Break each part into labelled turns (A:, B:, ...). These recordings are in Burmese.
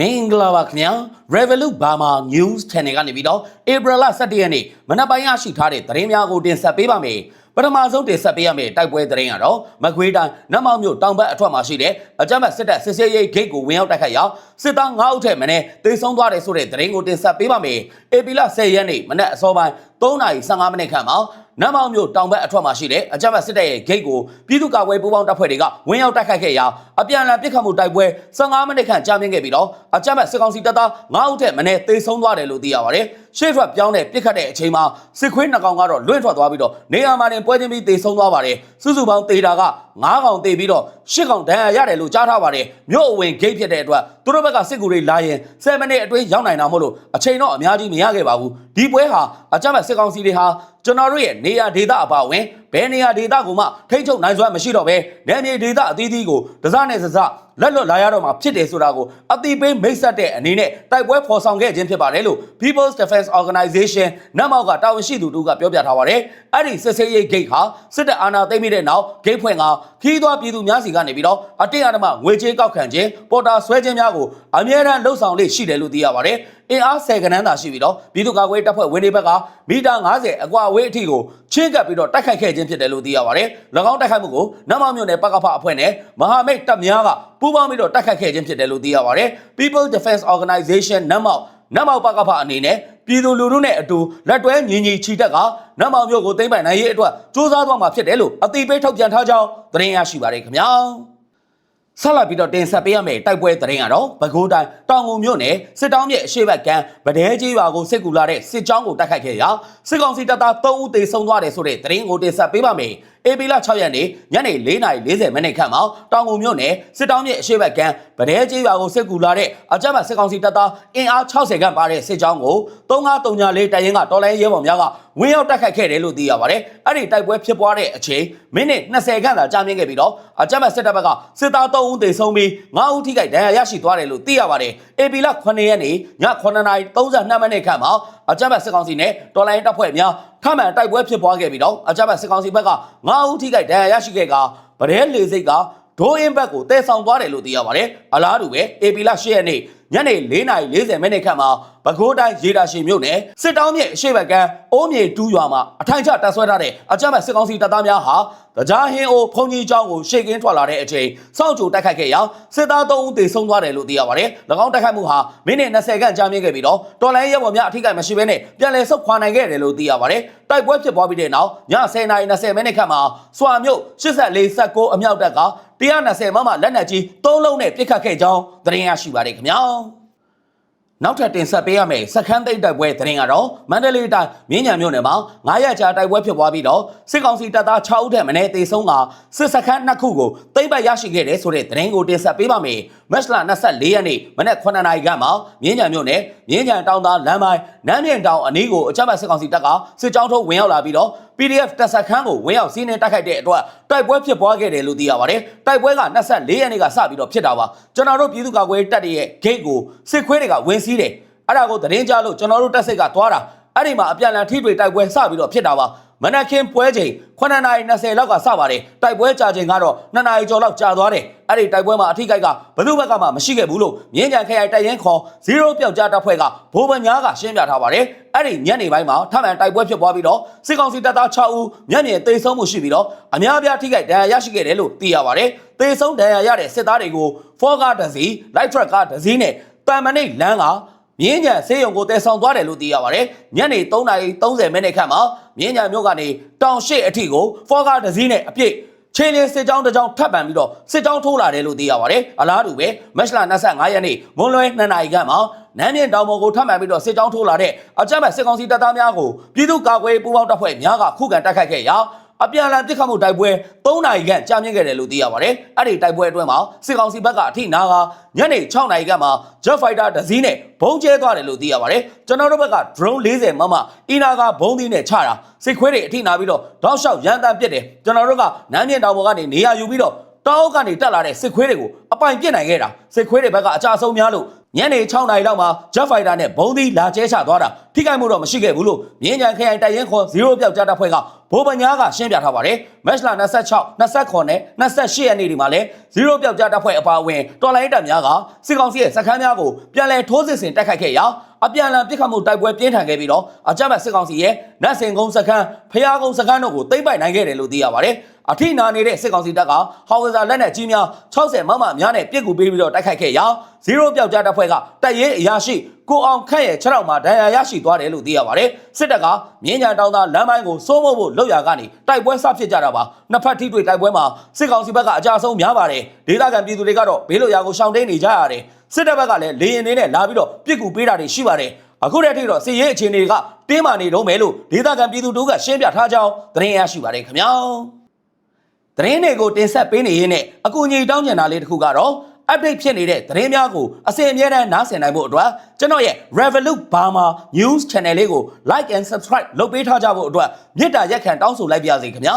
A: မင်္ဂလာပါခင်ဗျာ Revolut Burma News Channel ကနေပြီးတော့ April 17ရက်နေ့ မနက်ပိုင်းရရှိထားတဲ့သတင်းများကိုတင်ဆက်ပေးပါမယ်ပထမဆုံးတင်ဆက်ပေးရမယ့်တိုက်ပွဲသတင်းကတော့မကွေးတိုင်းနတ်မောင်မြို့တောင်ဘက်အထွက်မှာရှိတဲ့အကြမ်းဖက်စစ်တပ်စစ်ဆေးရေးဂိတ်ကိုဝင်ရောက်တိုက်ခတ်ရာစစ်သား9ဦးထက်မင်းတေဆုံးသွားတယ်ဆိုတဲ့သတင်းကိုတင်ဆက်ပေးပါမယ်။ AP လ10ရက်နေ့မနက်အစောပိုင်း3:15မိနစ်ခန့်မှာနတ်မောင်မြို့တောင်ဘက်အထွက်မှာရှိတဲ့အကြမ်းဖက်စစ်တပ်ရဲ့ဂိတ်ကိုပြည်သူ့ကာကွယ်ပူးပေါင်းတပ်ဖွဲ့တွေကဝင်ရောက်တိုက်ခိုက်ခဲ့ရာအပြန်အလှန်ပစ်ခတ်မှုတိုက်ပွဲ15မိနစ်ခန့်ကြာမြင့်ခဲ့ပြီးတော့အကြမ်းဖက်စစ်ကောင်စီတပ်သား9ဦးထက်မင်းတေဆုံးသွားတယ်လို့သိရပါတယ်။ရှေ့ထွက်ပြောင်းတဲ့ပစ်ခတ်တဲ့အချိန်မှာစစ်ခွေးနှစ်ကောင်ကတော့လွင့်ထွက်သွားပြီးတော့နေရာမှာတင်ပွဲချင်းပြီးတေဆုံးသွားပါတယ်။စုစုပေါင်းတေတာက 9ကောင်တေပြီးတော့10ကောင်ဒဏ်ရာရတယ်လို့ကြားထားပါတယ်။မြို့အဝင်ဂိတ်ဖြစ်တဲ့အတွက်သူတို့ဘက်ကစစ်ကူတွေလာရင်7မိနစ်အတွင်းရောက်နိုင်တာမို့လို့အချိန်တော့အများကြီးမရခဲ့ပါဘူး။ဒီပွဲဟာအကြမ်းဖက်စစ်ကောင်စီတွေဟာကျွန်တော်တို့ရဲ့နေရာဒေသအပါအဝင်ဘယ်နေရာဒေသကိုမှထိတ်ချုပ်နိုင်စွမ်းမရှိတော့ဘဲနယ်မြေဒေသအသီးသီးကိုဒဇနဲ့စစလက်လွတ်လာရတော့မှာဖြစ်တယ်ဆိုတာကိုအတိပေးမိတ်ဆက်တဲ့အနေနဲ့တိုက်ပွဲဖော်ဆောင်ခဲ့ခြင်းဖြစ်ပါတယ်လို့ People's Defense Organization နတ်မောက်ကတာဝန်ရှိသူတို့ကပြောပြထားပါတယ်။အဲ့ဒီစစ်ဆေးရေးဂိတ်ဟာစစ်တပ်အာဏာသိမ်းပြီးတဲ့နောက်ဂိတ်ဖွင့်ကခီးသွွားပြည်သူများစီကနေပြီးတော့အတင်းအဓမ္မငွေကြေးကောက်ခံခြင်းပေါ်တာဆွဲခြင်းများကိုအမြဲတမ်းလှုပ်ဆောင်လေးရှိတယ်လို့သိရပါတယ်။အင်အား10ကနန်းသာရှိပြီးတော့ပြည်သူ့ကာကွယ်တပ်ဖွဲ့ဝင်တွေဘက်ကမီတာ90အကွာအဝေးအထိကိုချင်းကပ်ပြီးတော့တိုက်ခိုက်ခဲ့ခြင်းဖြစ်တယ်လို့သိရပါတယ်။၎င်းတိုက်ခိုက်မှုကိုနတ်မောင်မြို့နယ်ပကဖအဖွဲ့နဲ့မဟာမိတ်တပ်များကပူးပေါင်းပြီးတော့တိုက်ခိုက်ခဲ့ခြင်းဖြစ်တယ်လို့သိရပါတယ်။ People Defense Organization နတ်မောက် နတ်မောက်ပကဖအနေနဲ့ပြည်သူလူထုနဲ့အတူလက်တွဲညီညီချီတက်ကနတ်မောင်မြို့ကိုသိမ်းပိုင်နိုင်ရေးအတွက်စ조사သွားမှာဖြစ်တယ်လို့အသိပေးထုတ်ပြန်ထားကြောင်းသတင်းရရှိပါတယ်ခင်ဗျာ။ဆက်လက်ပြီးတော့တင်ဆက်ပေးရမယ့်တိုက်ပွဲသတင်းကတော့ပဲခူးတိုင်းတောင်ငုံမြို့နယ်စစ်တောင်းမြစ်အရှိတ်ဘက်ကမ်းဗဒဲကြီးရွာကိုစစ်ကူလာတဲ့စစ်ကြောင်းကိုတိုက်ခိုက်ခဲ့ရာစစ်ကောင်စီတပ်သား3ဦးသေဆုံးသွားတယ်ဆိုတဲ့သတင်းကိုတင်ဆက်ပေးပါမယ်။အေပီလာ6ရက်နေ့ညနေ4:40မိနစ်ခန့်မှာတောင်ငုံမြို့နယ်စစ်တောင်းမြစ်အရှိတ်ဘက်ကမ်းဗဒဲကြီးရွာကိုစစ်ကူလာတဲ့အကြမ်းဖက်စစ်ကောင်စီတပ်သားအင်အား60ခန့်ပါတဲ့စစ်ကြောင်းကို3934တိုင်ရင်ကတော်လိုင်းရဲဘော်များကဝင်းရောက်တိုက်ခိုက်ခဲ့တယ်လို့သိရပါတယ်။အဲ့ဒီတိုက်ပွဲဖြစ်ပွားတဲ့အချိန်မိနစ်20ခန့်သာကြာမြင့်ခဲ့ပြီးတော့အကြမ်းဖက်စစ်တပ်ဘက်ကစစ်သား3ဦးသေဆုံးပြီး9ဦးထိခိုက်ဒဏ်ရာရရှိသွားတယ်လို့သိရပါတယ်။ AP လ9ရက်နေ့ည9:32မိနစ်ခန့်မှာအကြမ်းဖက်စစ်ကောင်စီနဲ့တော်လိုင်းတပ်ဖွဲ့များထမှန်တိုက်ပွဲဖြစ်ပွားခဲ့ပြီးတော့အကြမ်းဖက်စစ်ကောင်စီဘက်က9ဦးထိခိုက်ဒဏ်ရာရရှိခဲ့ကဗရဲလေစိတ်က ဒိုးအင်းဘက်ကိုတည်ဆောင်သွားတယ်လို့သိရပါတယ်။အလားတူပဲ AP လ10ရက်နေ့ညနေ4:40မိနစ်ခန့်မှာပဲခူးတိုင်းရေတာရှိမြို့နယ်စစ်တောင်းမြစ်အရှိဘက်ကမ်းအိုးမြေတူးရွာမှာအထိုင်ချတပ်ဆွဲထားတဲ့အကြမ်းဖက်စစ်ကောင်စီတပ်သားများဟာတရားဟင်းအိုဖုန်ကြီးကျောင်းကိုရှေ့ကင်းထွက်လာတဲ့အချိန်စောင့်ကြိုတိုက်ခိုက်ခဲ့ရာစစ်သား3ဦးသေဆုံးသွားတယ်လို့သိရပါတယ်။၎င်းတိုက်ခိုက်မှုဟာမိနစ်20ခန့်ကြာမြင့်ခဲ့ပြီးတော့တော်လိုင်းရဲဘော်များအထိကိမရှိဘဲနဲ့ပြန်လည်ဆုတ်ခွာနိုင်ခဲ့တယ်လို့သိရပါတယ်။တိုက်ပွဲဖြစ်ပွားပြီးတဲ့နောက်ည10:20မိနစ်ခန့်မှာစွာမြို့84 79အမြောက်တပ်က 120မမလက်နက်ကြီး3လုံးနဲ့ပစ်ခတ်ခဲ့ကြောင်းသတင်းရရှိပါတယ်ခင်ဗျာ။နောက်ထပ်တင်ဆက်ပေးရမယ့်စခန်းသိမ်းတိုက်ပွဲသတင်းကတော့မန္တလေးတိုင်းမြင်းညံမြို့နယ်မှာ9ရက်ကြာတိုက်ပွဲဖြစ်ပွားပြီးတော့စစ်ကောင်စီတပ်သား6ဦးထက်မင်းတေဆုံးကစစ်စခန်းနှစ်ခုကိုသိမ်းပိုက်ရရှိခဲ့တယ်ဆိုတဲ့သတင်းကိုတင်ဆက်ပေးပါမယ်။မတ်လ24ရက်နေ့မနက်9နာရီခန့်မှာမြင်းညံမြို့နယ်မြင်းညံတောင်သားလမ်းပိုင်းနန်းမြင့်တောင်အနီးကိုအကြမ်းဖက်စစ်ကောင်စီတပ်ကစစ်ကြောင်းထုတ်ဝင်ရောက်လာပြီးတော့ PDF တပ်စခန်းကိုဝင်ရောက်စီးနင်းတိုက်ခိုက်တဲ့အတွက်တိုက်ပွဲဖြစ်ပွားခဲ့တယ်လို့သိရပါတယ်။တိုက်ပွဲက24ရက်နေ့ကစပြီးတော့ဖြစ်တာပါ။ကျွန်တော်တို့ပြည်သူ့ကာကွယ်တပ်တွေရဲ့ gate ကိုစစ်ခွေးတွေကဝင်စီးတယ်။အဲ့ဒါကိုသတင်းကြားလို့ကျွန်တော်တို့တပ်စိတ်ကသွားတာ။ အဲ့ဒီမှာအပြန်အလှန်ထိတွေ့တိုက်ပွဲစပြီးတော့ဖြစ်တာပါ။မနက်ခင်းပွဲချိန်9:20လောက်ကစပါတယ်။တိုက်ပွဲကြာချိန်ကတော့2နာရီကျော်လောက်ကြာသွားတယ်။အဲ့ဒီတိုက်ပွဲမှာအထိကိက်ကဘယ်သူဘက်ကမှမရှိခဲ့ဘူးလို့မြင်းကြံခရိုင်တိုက်ရင်ခေါ်0ပြောက်ကြားတပ်ဖွဲ့ကဘိုးဘများကရှင်းပြထားပါတယ်။အဲ့ဒီညနေပိုင်းမှာထပ်မံတိုက်ပွဲဖြစ်ပွားပြီးတော့စစ်ကောင်စီတပ်သား6ဦးမျက်မြင်သေဆုံးမှုရှိပြီးတော့အများအပြားထိခိုက်ဒဏ်ရာရရှိခဲ့တယ်လို့သိရပါတယ်။သေဆုံးဒဏ်ရာရတဲ့စစ်သားတွေကိုဖောကားတစ်စီး light truck ကားတစ်စီးနဲ့တန်မနိတ်လမ်းက မြင်းကြံဆေးရုံကိုတည်ဆောင်သွားတယ်လို့သိရပါတယ်။ညနေ3:30မိနစ်ခန့်မှာမြင်းကြံမြို့ကနေတောင်ရှိအထိကိုဖောကားတစ်စီးနဲ့အပြည့်ချင်းလင်းစစ်ကြောင်းတစ်ကြောင်းထပ်ပံပြီးတော့စစ်ကြောင်းထိုးလာတယ်လို့သိရပါတယ်။အလားတူပဲမက်လ25ရက်နေ့မွန်လွဲ2နာရီခန့်မှာနန်းမြင့်တောင်ပေါ်ကိုထပ်မံပြီးတော့စစ်ကြောင်းထိုးလာတဲ့အကြမ်းဖက်စစ်ကောင်စီတပ်သားများကိုပြည်သူ့ကာကွယ်ပူးပေါင်းတပ်ဖွဲ့များကခုခံတိုက်ခိုက်ခဲ့ရာ အပြန်အလှန်ပစ်ခတ်မှုတိုက်ပွဲ3နာရီခန့်ကြာမြင့်ခဲ့တယ်လို့သိရပါတယ်။အဲ့ဒီတိုက်ပွဲအတွင်းမှာစစ်ကောင်စီဘက်ကအထိနာကညနေ6နာရီခန့်မှာ Jet Fighter တစ်စီးနဲ့ဘုံကျဲသွားတယ်လို့သိရပါတယ်။ကျွန်တော်တို့ဘက်က drone 40မမအီနာကဘုံသီးနဲ့ချတာစစ်ခွေးတွေအထိနာပြီးတော့တောက်လျှောက်ရန်တမ်းပစ်တယ်။ကျွန်တော်တို့ကနန်းမြင့်တောင်ပေါ်ကနေနေရာယူပြီးတော့တောက်ကနေတက်လာတဲ့စစ်ခွေးတွေကိုအပိုင်ပြစ်နိုင်ခဲ့တာစစ်ခွေးတွေဘက်ကအကြအဆုံးများလို့ ညနေ6နာရီလောက်မှာ Jet Fighter နဲ့ဘုံသီးလာကျဲချသွားတာထိခိုက်မှုတော့မရှိခဲ့ဘူးလို့မြင်းကြံခရိုင်တိုက်ရင်ခေါ်0ပြောက်ကြားတပ်ဖွဲ့ကဘိုးပညာကရှင်းပြထားပါတယ်။မက်လာ26 29နဲ့28ရက်နေ့ဒီမှာလဲ0ပြောက်ကြားတပ်ဖွဲ့အပါအဝင်တော်လိုင်းတပ်များကစစ်ကောင်စီရဲ့စခန်းများကိုပြန်လည်ထိုးစစ်ဆင်တိုက်ခိုက်ခဲ့ရာအပြန်အလှန်ပစ်ခတ်မှုတိုက်ပွဲပြင်းထန်ခဲ့ပြီးတော့အကြမ်းဖက်စစ်ကောင်စီရဲ့နတ်စင်ကုန်းစခန်းဖျားကုန်းစခန်းတို့ကိုသိမ်းပိုက်နိုင်ခဲ့တယ်လို့သိရပါတယ်။ အထိနာနေတဲ့စစ်ကောင်စီတပ်ကဟောင်ဝဇာလက်နက်ကြီးများ60မမများနဲ့ပြစ်ကူပေးပြီးတော့တိုက်ခိုက်ခဲ့ရာ0ပြောက်ကြားတပ်ဖွဲ့ကတပ်ရဲအရာရှိကိုအောင်ခန့်ရဲ့ခြေထောက်မှာဒဏ်ရာရရှိသွားတယ်လို့သိရပါတယ်။စစ်တပ်ကမြင်းညာတောင်သားလမ်းပိုင်းကိုစိုးမိုးဖို့လောက်ရာကနေတိုက်ပွဲဆဖြစ်ကြတာပါ။နှစ်ဖက်ထိတွေ့တိုက်ပွဲမှာစစ်ကောင်စီဘက်ကအကြဆုံးများပါတယ်။ဒေသခံပြည်သူတွေကတော့ဘေးလွတ်ရာကိုရှောင်တိန်နေကြရတယ်။စစ်တပ်ဘက်ကလည်းလေရင်တွေနဲ့လာပြီးတော့ပြစ်ကူပေးတာတွေရှိပါတယ်။အခုတည်းထိတော့စစ်ရေးအခြေအနေကတင်းမာနေတော့မယ်လို့ဒေသခံပြည်သူတို့ကရှင်းပြထားကြောင်းသတင်းရရှိပါတယ်ခင်ဗျာ။ သတင်းတွေကိုတင်ဆက်ပေးနေရင်းနဲ့အကူအညီတောင်းကျင်တာလေးတစ်ခုကတော့ update ဖြစ်နေတဲ့သတင်းများကိုအစီအမြဲတမ်းနားဆင်နိုင်ဖို့အတွက်ကျွန်တော်ရဲ့ Revolut Burma News Channel လေးကို like and subscribe လုပ်ပေးထားကြဖို့အတွက်မြစ်တာရက်ခံတောင်းဆိုလိုက်ပါရစေခင်ဗျာ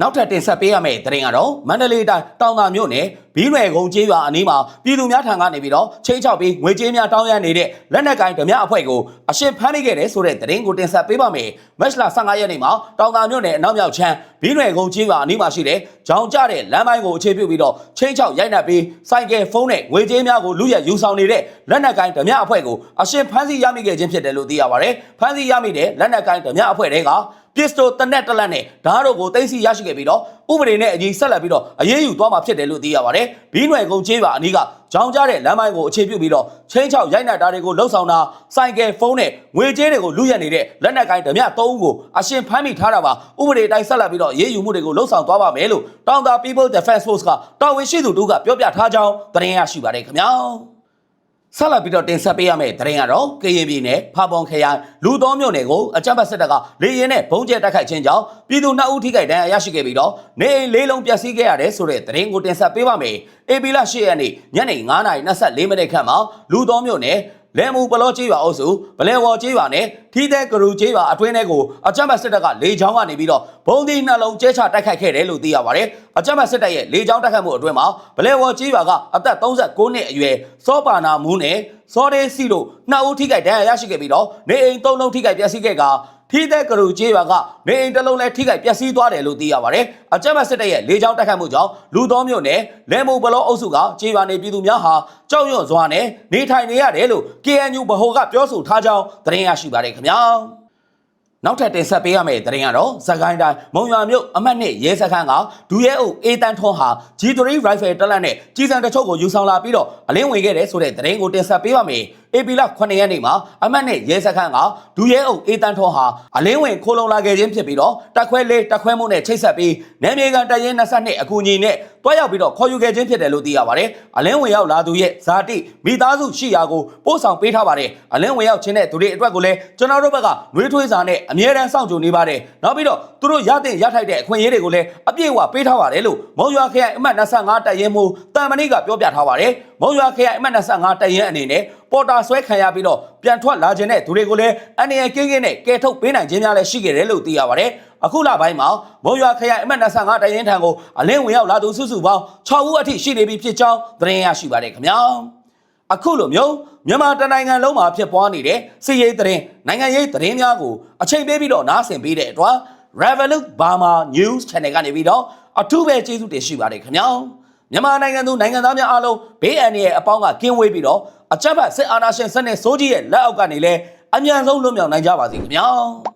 A: နောက်ထပ်တင်ဆက်ပေးရမယ့်သတင်းကတော့မန္တလေးတိုင်းတောင်သာမြို့နယ်ဘီးရွယ်ကုန်းကျေးရွာအနီးမှာပြည်သူများထံကနေပြီးတော့ချိန်ချောက်ပြီးငွေကြေးများတောင်းရနေတဲ့လက်နက်ကိုင်ဓမြအဖွဲ့ကိုအရှင်ဖမ်းမိခဲ့တယ်ဆိုတဲ့သတင်းကိုတင်ဆက်ပေးပါမယ်။မတ်လ15ရက်နေ့မှာတောင်သာမြို့နယ်အနောက်မြောက်ချမ်းဘီးရွယ်ကုန်းကျေးရွာအနီးမှာရှိတဲ့ဂျောင်ကျတဲ့လမ်းပိုင်းကိုအခြေပြုပြီးတော့ချိန်ချောက်ရိုက်နှက်ပြီးစိုက်ကယ်ဖုန်းနဲ့ငွေကြေးများကိုလူရယူဆောင်နေတဲ့လက်နက်ကိုင်ဓမြအဖွဲ့ကိုအရှင်ဖမ်းဆီးရမိခဲ့ခြင်းဖြစ်တယ်လို့သိရပါတယ်။ဖမ်းဆီးရမိတဲ့လက်နက်ကိုင်ဓမြအဖွဲ့တွေက ပစ္စတိုတနက်တလက်နဲ့ဓာတ်တို့ကိုသိမ်းဆည်းရရှိခဲ့ပြီးတော့ဥပဒေနဲ့အညီဆက်လက်ပြီးတော့အရေးယူသွားမှာဖြစ်တယ်လို့သိရပါတယ်။ဘီးနွယ်ကုန်းကျေးရွာအနီးကကြောင်ကြတဲ့လမ်းမိုင်းကိုအခြေပြုပြီးတော့ချင်းချောက်ရိုက်နှက်တာတွေကိုလှုပ်ဆောင်တာစိုက်ကယ်ဖုန်းနဲ့ငွေကြေးတွေကိုလူရက်နေတဲ့လက်နက်ကိုင်ဓမြ၃ဦးကိုအရှင်ဖမ်းမိထားတာပါ။ဥပဒေတိုင်းဆက်လက်ပြီးတော့အရေးယူမှုတွေကိုလှုပ်ဆောင်သွားပါမယ်လို့တောင်သာ People Defense Force ကတာဝန်ရှိသူတို့ကပြောပြထားကြောင်းသတင်းရရှိပါတယ်ခင်ဗျာ။ ဆက်လက်ပြီးတော့တင်ဆက်ပေးရမယ့်သတင်းကတော့ကရင်ပြည်နယ်ဖာပွန်ခရိုင်လူတော်မြို့နယ်ကိုအကြမ်းဖက်စစ်တပ်ကလေရင်နဲ့ဘုံကျဲတိုက်ခိုက်ခြင်းကြောင့်ပြည်သူနှစ်ဦးထိခိုက်ဒဏ်ရာရရှိခဲ့ပြီးတော့နေအိမ်လေးလုံးပျက်စီးခဲ့ရတယ်ဆိုတဲ့သတင်းကိုတင်ဆက်ပေးပါမယ်။ AB လ10ရက်နေ့ညနေ9:24မိနစ်ခန့်မှာလူတော်မြို့နယ် လဲမူပလောကျေးရွာအုပ်စုဗလဲဝေါ်ကျေးရွာနဲ့ထီးတဲ့ကရူကျေးရွာအတွင်းထဲကိုအကြမ်းဖက်စစ်တပ်ကလေကြောင်းကနေပြီးတော့ဘုံဒီနှလုံးကျဲချတိုက်ခိုက်ခဲ့တယ်လို့သိရပါတယ်။အကြမ်းဖက်စစ်တပ်ရဲ့လေကြောင်းတိုက်ခိုက်မှုအတွင်းမှာဗလဲဝေါ်ကျေးရွာကအသက်39နှစ်အရွယ်စောပါနာမူးနဲ့စောဒေးစီတို့နှစ်ဦးထိခိုက်ဒဏ်ရာရရှိခဲ့ပြီးတော့နေအိမ်၃လုံးထိခိုက်ပျက်စီးခဲ့က ထီးတဲ့ကရူကျေးရွာကနေအိမ်တစ်လုံးလည်းထိခိုက်ပျက်စီးသွားတယ်လို့သိရပါတယ်။အကြမ်းဖက်စစ်တပ်ရဲ့လေကြောင်းတိုက်ခိုက်မှုကြောင့်လူတော်မျိုးနဲ့လဲမိုဘလောအုပ်စုကကျေးရွာနေပြည်သူများဟာကြောက်ရွံ့စွာနဲ့နေထိုင်နေရတယ်လို့ KNU ဗဟိုကပြောဆိုထားကြောင်းသတင်းရရှိပါတယ်ခင်ဗျာ။နောက်ထပ်တင်ဆက်ပေးရမယ့်သတင်းကတော့ဇကိုင်းတိုင်းမုံရွာမြို့အမှတ်နှစ်ရဲစခန်းကဒူရဲအုပ်အေတန်ထွန်းဟာ G3 rifle တက်လက်နဲ့ကြီးစံတချို့ကိုယူဆောင်လာပြီးတော့အလင်းဝင်ခဲ့တဲ့ဆိုတဲ့သတင်းကိုတင်ဆက်ပေးပါမယ်။ AP လ9ရက်နေ့မှာအမှတ်နှစ်ရဲစခန်းကဒူရဲအုပ်အေတန်ထွန်းဟာအလင်းဝင်ခိုးလုံလာခဲ့ခြင်းဖြစ်ပြီးတော့တက်ခွဲလေးတက်ခွဲမှုနဲ့ချိတ်ဆက်ပြီးနယ်မြေကန်တရင်22အကူအညီနဲ့တွားရောက်ပြီးတော့ခေါ်ယူခဲ့ခြင်းဖြစ်တယ်လို့သိရပါတယ်။အလင်းဝင်ရောက်လာသူရဲ့ဇာတိမိသားစုရှိရာကိုပို့ဆောင်ပေးထားပါတယ်။အလင်းဝင်ရောက်ခြင်းတဲ့သူတွေအတွက်ကိုလည်းကျွန်တော်တို့ဘက်ကနှွေးထွေးစာနဲ့အမြဲတမ်းစောင့်ကြိုနေပါတယ်။နောက်ပြီးတော့သူတို့ရတဲ့ရထိုက်တဲ့အခွင့်အရေးတွေကိုလည်းအပြည့်အဝပေးထားပါတယ်လို့မုံရွာခရိုင်အမှတ်25တပ်ရင်းမှူးတန်မဏိကပြောပြထားပါတယ်။မုံရွာခရိုင်အမှတ်25တပ်ရင်းအနေနဲ့ပေါ်တာဆွဲခံရပြီးတော့ပြန်ထွက်လာခြင်းတဲ့သူတွေကိုလည်းအနေအကင်းကင်းနဲ့ကယ်ထုတ်ပေးနိုင်ခြင်းများလည်းရှိခဲ့တယ်လို့သိရပါတယ်။အခုလပိုင်းမှာမုံရွာခရိုင်အမှတ်25တိုင်းရင်းထံကိုအလင်းဝင်ရောက်လာသူစုစုပေါင်း6ဦးအထိရှိနေပြီဖြစ်ကြောင်းသတင်းရရှိပါတယ်ခင်ဗျာ။အခုလိုမျိုးမြန်မာတနိုင်ငံလုံးမှာဖြစ်ပွားနေတဲ့စစ်ရေးသတင်းနိုင်ငံရေးသတင်းများကိုအချိန်ပေးပြီးတော့နားဆင်ပေးတဲ့အတွက် Revolut Burma News Channel ကနေပြီးတော့အထူးပဲကျေးဇူးတင်ရှိပါတယ်ခင်ဗျာ။ မြန်မာနိုင်ငံသူနိုင်ငံသားများအားလုံးဘေးအန္တရာယ်အပေါင်းကကင်းဝေးပြီးတော့အကြမ်းဖက်စစ်အာဏာရှင်စနစ်စိုးကြီးရဲ့လက်အောက်ကနေလည်းအမြန်ဆုံးလွတ်မြောက်နိုင်ကြပါစေခင်ဗျာ။